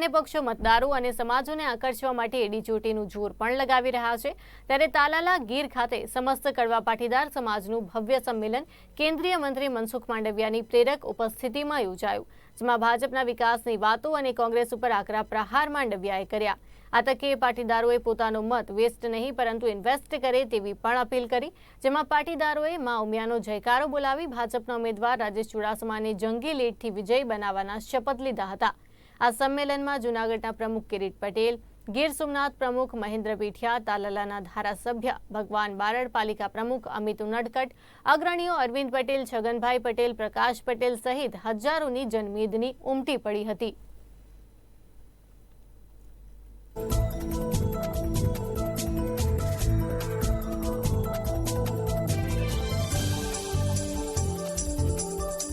બંને પક્ષો મતદારો અને સમાજોને આકર્ષવા માટે એડીચોટીનું જોર પણ લગાવી રહ્યા છે. ત્યારે તાલાલા ગીર ખાતે સમસ્ત કડવા પાટીદાર સમાજનું ભવ્ય સંમેલન કેન્દ્રીય મંત્રી મનસુખ માંડવિયાની પ્રેરક ઉપસ્થિતિમાં યોજાયું, જેમાં ભાજપના વિકાસની વાતો અને કોંગ્રેસ ઉપર આકરા પ્રહાર માંડવિયાએ કર્યા. આ તકે પાટીદારોએ પોતાનો મત વેસ્ટ નહીં, પરંતુ ઇન્વેસ્ટ કરે તેવી પણ અપીલ કરી, જેમાં પાટીદારોએ મા ઉમિયાનો જયકારો બોલાવી ભાજપના ઉમેદવાર રાજેશ ચુડાસમાને જંગી લીડથી વિજય બનાવવાના શપથ લીધા હતા. આ સંમેલનમાં જૂનાગઢના પ્રમુખ કિરીટ પટેલ, ગીર સોમનાથ પ્રમુખ મહેન્દ્ર પીઠિયા, તાલાલાના ધારાસભ્ય ભગવાન બારડ, પાલિકા પ્રમુખ અમિત ઉનડકટ અગ્રણીઓ અરવિંદ પટેલ, છગનભાઈ પટેલ, પ્રકાશ પટેલ સહિત હજારોની જનમેદની ઉમટી પડી હતી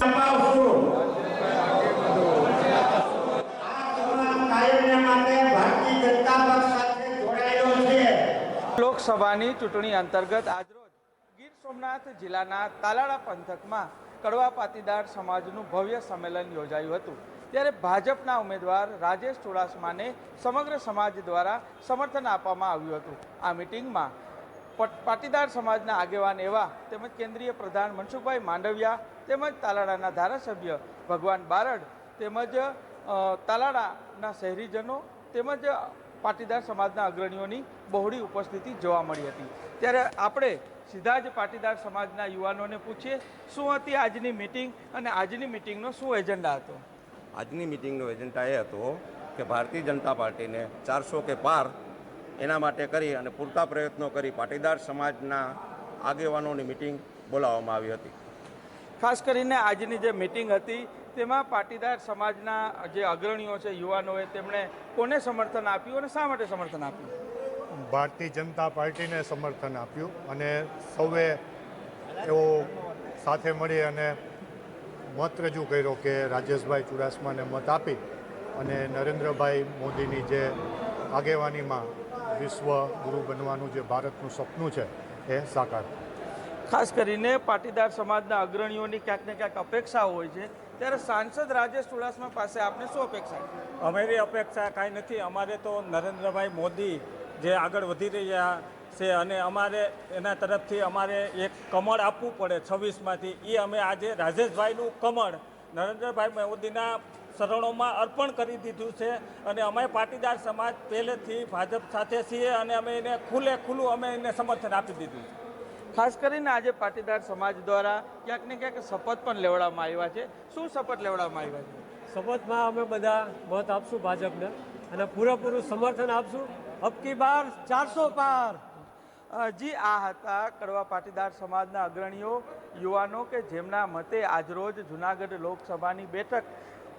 અપાવશું. આ તમામ કાર્યને માટે ભારતીય જનતા પક્ષ સાથે જોડાયેલો છે લોકસભાની ચૂંટણી અંતર્ગત આજરોજ ગીર સોમનાથ જિલ્લાના તાલાળા પંથકમાં કડવા પાટીદાર સમાજનું ભવ્ય સંમેલન યોજાયું હતું. ત્યારે ભાજપના ઉમેદવાર રાજેશ ચુડાસમાને સમગ્ર સમાજ દ્વારા સમર્થન આપવામાં આવ્યું હતું. આ મિટિંગમાં પટ- પાટીદાર સમાજના આગેવાન એવા તેમજ કેન્દ્રીય પ્રધાન મનસુખભાઈ માંડવિયા તેમજ તાલાળાના ધારાસભ્ય ભગવાન બારડ તેમજ તાલાડાના શહેરીજનો તેમજ પાટીદાર સમાજના અગ્રણીઓની બહોળી ઉપસ્થિતિ જોવા મળી હતી. ત્યારે આપણે સીધા જ પાટીદાર સમાજના યુવાનોને પૂછીએ શું હતી આજની મિટિંગ અને આજની મિટિંગનો શું એજન્ડા હતો? આજની મિટિંગનો એજન્ડા એ હતો કે ભારતીય જનતા પાર્ટીને ચારસો કે પાર એના માટે કરી અને પૂરતા પ્રયત્નો કરી પાટીદાર સમાજના આગેવાનોની મિટિંગ બોલાવવામાં આવી હતી. ખાસ કરીને આજની જે મિટિંગ હતી તેમાં પાટીદાર સમાજના જે અગ્રણીઓ છે, યુવાનોએ તેમણે કોને સમર્થન આપ્યું અને શા માટે સમર્થન આપ્યું ભારતીય જનતા પાર્ટીને સમર્થન આપ્યું અને સૌએ એવો સાથે મળી અને મત રજૂ કર્યો કે રાજેશભાઈ ચુડાસમાને મત આપી અને નરેન્દ્રભાઈ મોદીની જે આગેવાનીમાં વિશ્વ ગુરુ બનવાનું જે ભારતનું સપનું છે, એ સાકાર. ખાસ કરીને પાટીદાર સમાજના અગ્રણીઓની ક્યાંક ને ક્યાંક અપેક્ષાઓ હોય છે. ત્યારે સાંસદ રાજેશ ચુડાસમા પાસે આપને શું અપેક્ષા છે? અમારી અપેક્ષા કાંઈ નથી. અમારે તો નરેન્દ્રભાઈ મોદી જે આગળ વધી રહ્યા છે અને અમારે એના તરફથી અમારે એક કમળ આપવું પડે છવ્વીસમાંથી. એ અમે આજે રાજેશભાઈનું કમળ નરેન્દ્રભાઈ મોદીના શરણોમાં અર્પણ કરી દીધું છે અને અમે પાટીદાર સમાજ પહેલેથી ભાજપ સાથે છીએ અને અમે એને ખુલ્લે ખુલ્લું અમે એને સમર્થન આપી દીધું છે. ખાસ કરીને આજે પાટીદાર સમાજ દ્વારા ક્યાંક ને ક્યાંક શપથ પણ લેવડાવવામાં આવ્યા છે. શું શપથ લેવડાવવામાં આવ્યા છે? શપથમાં અમે બધા મત આપશું ભાજપને અને પૂરેપૂરું સમર્થન આપશું. અબકી બાર ચારસો પાર. જી આ હતા કડવા પાટીદાર સમાજના અગ્રણીઓ યુવાનો કે જેમના મતે આજરોજ જુનાગઢ લોકસભાની બેઠક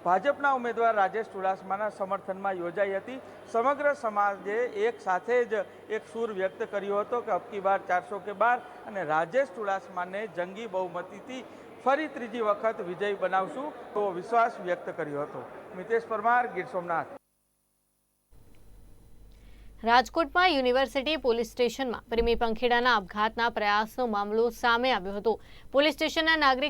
ભાજપના ઉમેદવાર રાજેશ ચુડાસમાના સમર્થનમાં યોજાઈ હતી. સમગ્ર સમાજે એક સાથે જ એક સૂર વ્યક્ત કર્યો હતો કે અબકી બાર ચારસો કે બાર અને રાજેશ ચુડાસમાને જંગી બહુમતીથી ફરી ત્રીજી વખત વિજય બનાવશું તો વિશ્વાસ વ્યક્ત કર્યો હતો. મિતેશ પરમાર, ગીર સોમનાથ. રાજકોટમાં યુનિવર્સિટી પોલીસ સ્ટેશનમાં પ્રેમી પંખેડાના આપઘાતના પ્રયાસનો મામલો સામે આવ્યો હતો. પોલીસ સ્ટેશનના નાગરિક